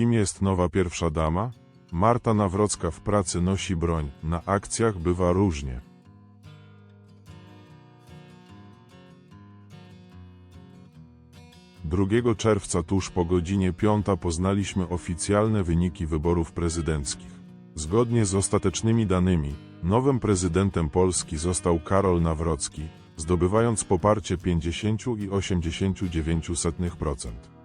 Kim jest nowa pierwsza dama? Marta Nawrocka w pracy nosi broń, na akcjach bywa różnie. Drugiego czerwca tuż po godzinie 5 poznaliśmy oficjalne wyniki wyborów prezydenckich. Zgodnie z ostatecznymi danymi, nowym prezydentem Polski został Karol Nawrocki, zdobywając poparcie 50,89%.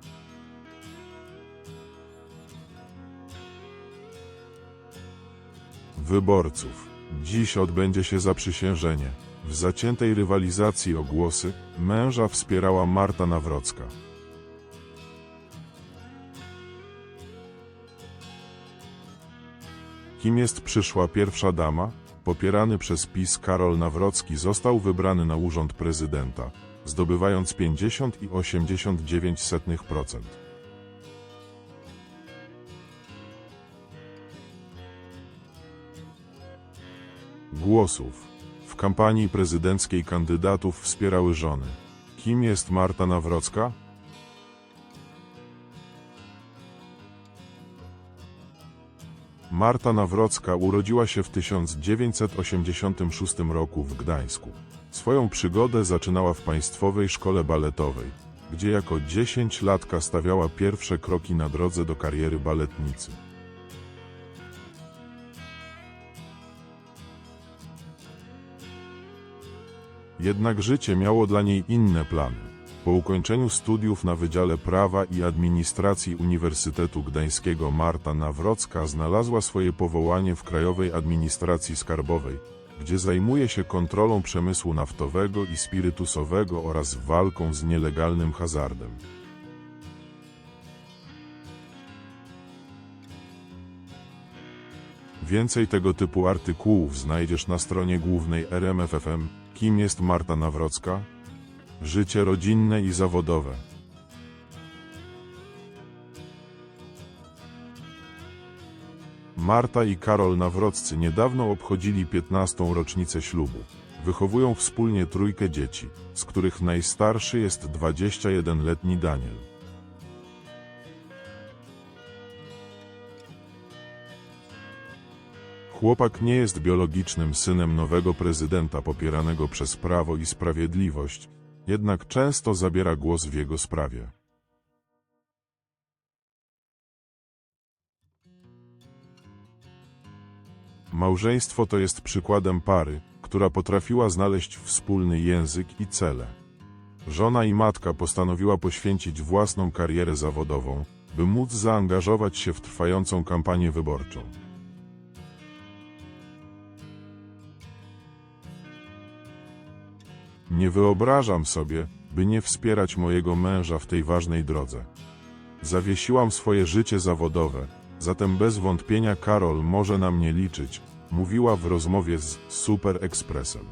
Wyborców. Dziś odbędzie się zaprzysiężenie. W zaciętej rywalizacji o głosy męża wspierała Marta Nawrocka. Kim jest przyszła pierwsza dama? Popierany przez PiS Karol Nawrocki został wybrany na urząd prezydenta, zdobywając 50,89%. Głosów. W kampanii prezydenckiej kandydatów wspierały żony. Kim jest Marta Nawrocka? Marta Nawrocka urodziła się w 1986 roku w Gdańsku. Swoją przygodę zaczynała w Państwowej Szkole Baletowej, gdzie jako 10-latka stawiała pierwsze kroki na drodze do kariery baletnicy. Jednak życie miało dla niej inne plany. Po ukończeniu studiów na Wydziale Prawa i Administracji Uniwersytetu Gdańskiego Marta Nawrocka znalazła swoje powołanie w Krajowej Administracji Skarbowej, gdzie zajmuje się kontrolą przemysłu naftowego i spirytusowego oraz walką z nielegalnym hazardem. Więcej tego typu artykułów znajdziesz na stronie głównej RMFFM. Kim jest Marta Nawrocka? Życie rodzinne i zawodowe. Marta i Karol Nawroccy niedawno obchodzili 15. rocznicę ślubu. Wychowują wspólnie trójkę dzieci, z których najstarszy jest 21-letni Daniel. Chłopak nie jest biologicznym synem nowego prezydenta popieranego przez Prawo i Sprawiedliwość, jednak często zabiera głos w jego sprawie. Małżeństwo to jest przykładem pary, która potrafiła znaleźć wspólny język i cele. Żona i matka postanowiła poświęcić własną karierę zawodową, by móc zaangażować się w trwającą kampanię wyborczą. Nie wyobrażam sobie, by nie wspierać mojego męża w tej ważnej drodze. Zawiesiłam swoje życie zawodowe, zatem bez wątpienia Karol może na mnie liczyć, mówiła w rozmowie z Super Expressem.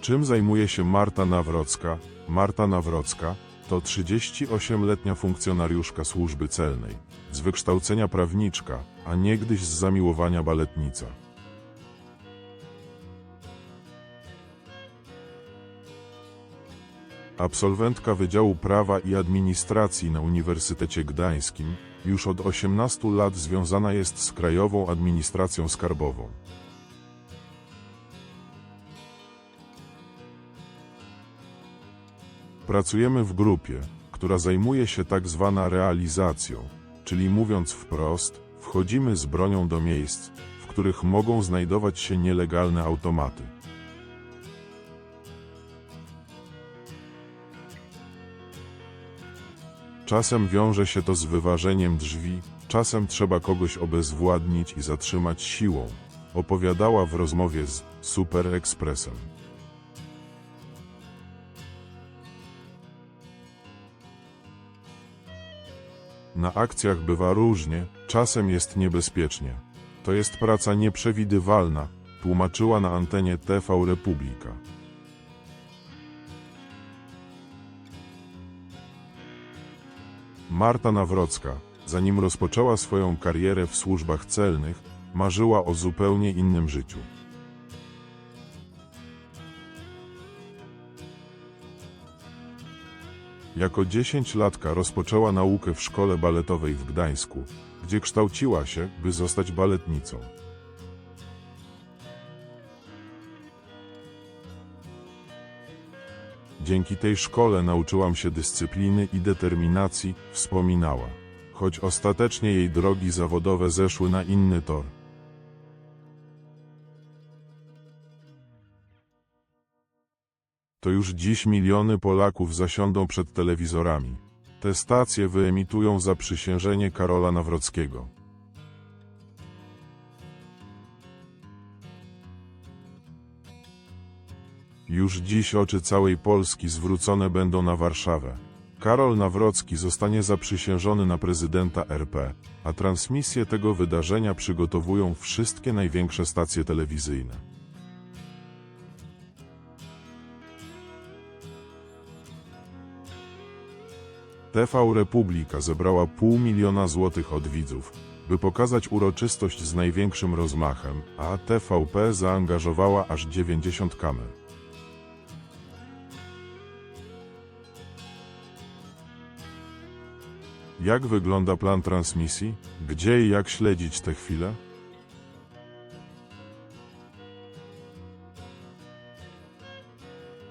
Czym zajmuje się Marta Nawrocka? Marta Nawrocka to 38-letnia funkcjonariuszka służby celnej, z wykształcenia prawniczka, a niegdyś z zamiłowania baletnica. Absolwentka Wydziału Prawa i Administracji na Uniwersytecie Gdańskim, już od 18 lat związana jest z Krajową Administracją Skarbową. Pracujemy w grupie, która zajmuje się tak zwana realizacją, czyli mówiąc wprost, wchodzimy z bronią do miejsc, w których mogą znajdować się nielegalne automaty. Czasem wiąże się to z wyważeniem drzwi, czasem trzeba kogoś obezwładnić i zatrzymać siłą, opowiadała w rozmowie z Super Expressem. Na akcjach bywa różnie, czasem jest niebezpiecznie. To jest praca nieprzewidywalna, tłumaczyła na antenie TV Republika. Marta Nawrocka, zanim rozpoczęła swoją karierę w służbach celnych, marzyła o zupełnie innym życiu. Jako dziesięciolatka rozpoczęła naukę w szkole baletowej w Gdańsku, gdzie kształciła się, by zostać baletnicą. Dzięki tej szkole nauczyłam się dyscypliny i determinacji, wspominała. Choć ostatecznie jej drogi zawodowe zeszły na inny tor. To już dziś miliony Polaków zasiądą przed telewizorami. Te stacje wyemitują zaprzysiężenie Karola Nawrockiego. Już dziś oczy całej Polski zwrócone będą na Warszawę. Karol Nawrocki zostanie zaprzysiężony na prezydenta RP, a transmisję tego wydarzenia przygotowują wszystkie największe stacje telewizyjne. TV Republika zebrała pół miliona złotych od widzów, by pokazać uroczystość z największym rozmachem, a TVP zaangażowała aż 90 kamer. Jak wygląda plan transmisji? Gdzie i jak śledzić te chwile?